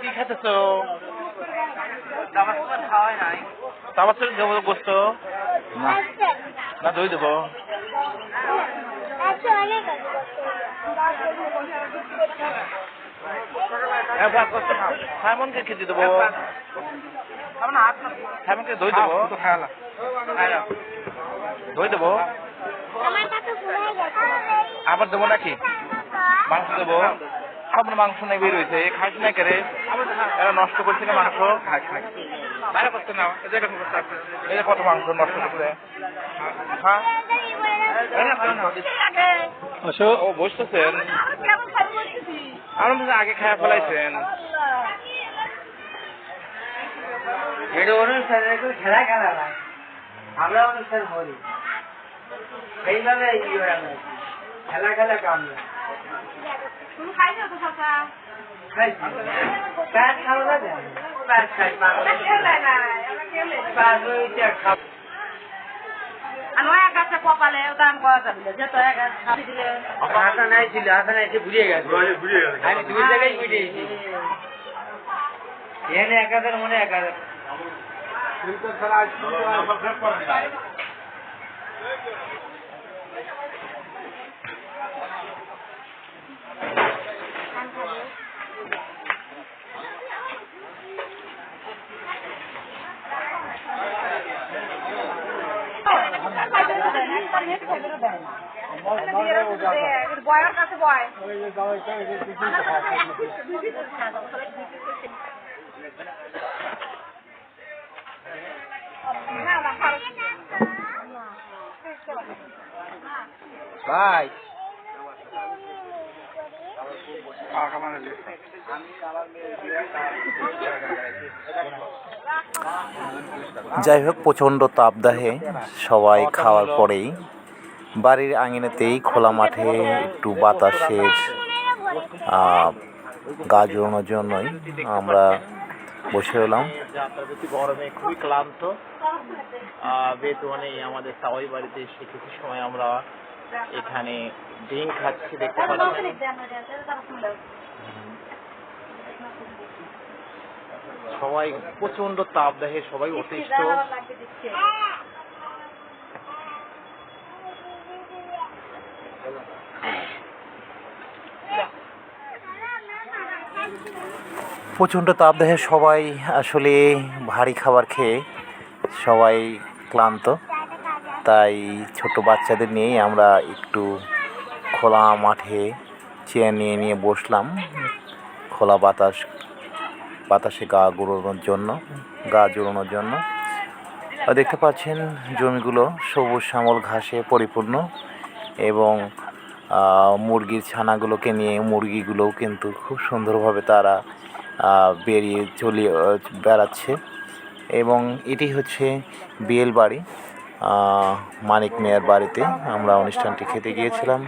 কি খেতেছো দেবো গোস্ত? না। দই দেবো। হ্যাঁ সাইমনকে খেতে দেবো। আমার সাইমনকে দই দেবো। দই দেবো। আবার দেবো নাকি? মাংস দেবো। সব মাংস নেই বের হয়েছে খাস না কেরে এরা নষ্ট করছে না মাংস? বাইরে না এরকম করতে এই যে কত মাংস নষ্ট করছে। হ্যাঁ? ও বসতেছেন। আমার আগে খায়া ফেলাইছেন। এটা অনুষ্ঠানে খেলা খেলা না। আমরা অনুষ্ঠান করি সেইভাবে ই আমরা খেলা খেলা কাম না। খাইছি প্যাট খাওয়া যায় প্যাট খাই প্যাট রয়েছে খাওয়া হাসা নাই ছিল হাসা নাই ভুলিয়ে গেছে আমি দুই জায়গায় বুঝিয়েছি এখানে এক হাজার মনে এক হাজার বয়ের কাছে বয় ভাই যাই হোক প্রচণ্ড তাপদাহে সবাই খাওয়ার পরেই বাড়ির আঙিনাতেই খোলা মাঠে একটু বাতাসের গা জোড়ানোর জন্যই আমরা বসে যাত্রাপতি গরমে খুবই ক্লান্ত বেতনে আমাদের সাওয়াই বাড়িতে এসে কিছু সময় আমরা এখানে ডিম খাচ্ছি দেখতে পাচ্ছি। সবাই প্রচণ্ড তাপদাহে সবাই অতিষ্ঠ। প্রচণ্ড তাপদাহে সবাই আসলে ভারী খাবার খেয়ে সবাই ক্লান্ত। তাই ছোট বাচ্চাদের নিয়েই আমরা একটু খোলা মাঠে চেয়ার নিয়ে নিয়ে বসলাম। খোলা বাতাস, বাতাসে গা গুড়োনোর জন্য, গা জুড়োনোর জন্য। আর দেখতে পাচ্ছেন জমিগুলো সবুজ শ্যামল ঘাসে পরিপূর্ণ এবং মুরগির ছানাগুলোকে নিয়ে, মুরগিগুলোও কিন্তু খুব সুন্দরভাবে তারা বেরিয়ে চলিয়ে বেড়াচ্ছে। এবং এটি হচ্ছে বিয়েল বাড়ি। মানিক মেয়ার বাড়িতে আমরা অনুষ্ঠানটি খেতে গিয়েছিলাম।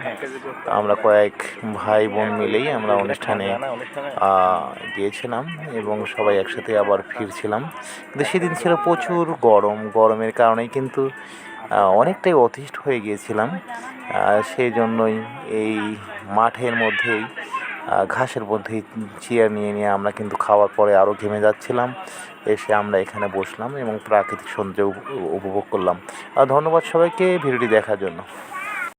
আমরা কয়েক ভাই বোন মিলেই আমরা অনুষ্ঠানে গিয়েছিলাম এবং সবাই একসাথে আবার ফিরছিলাম। কিন্তু সেদিন ছিল প্রচুর গরম, গরমের কারণেই কিন্তু অনেকটাই অতিষ্ঠ হয়ে গিয়েছিলাম। সেই জন্যই এই মাঠের মধ্যেই ঘাসের মধ্যেই চেয়ার নিয়ে নিয়ে আমরা কিন্তু খাওয়ার পরে আরও ঘেমে যাচ্ছিলাম। এসে আমরা এখানে বসলাম এবং প্রাকৃতিক সৌন্দর্য উপ- উপভোগ করলাম। আর ধন্যবাদ সবাইকে ভিডিওটি দেখার জন্য।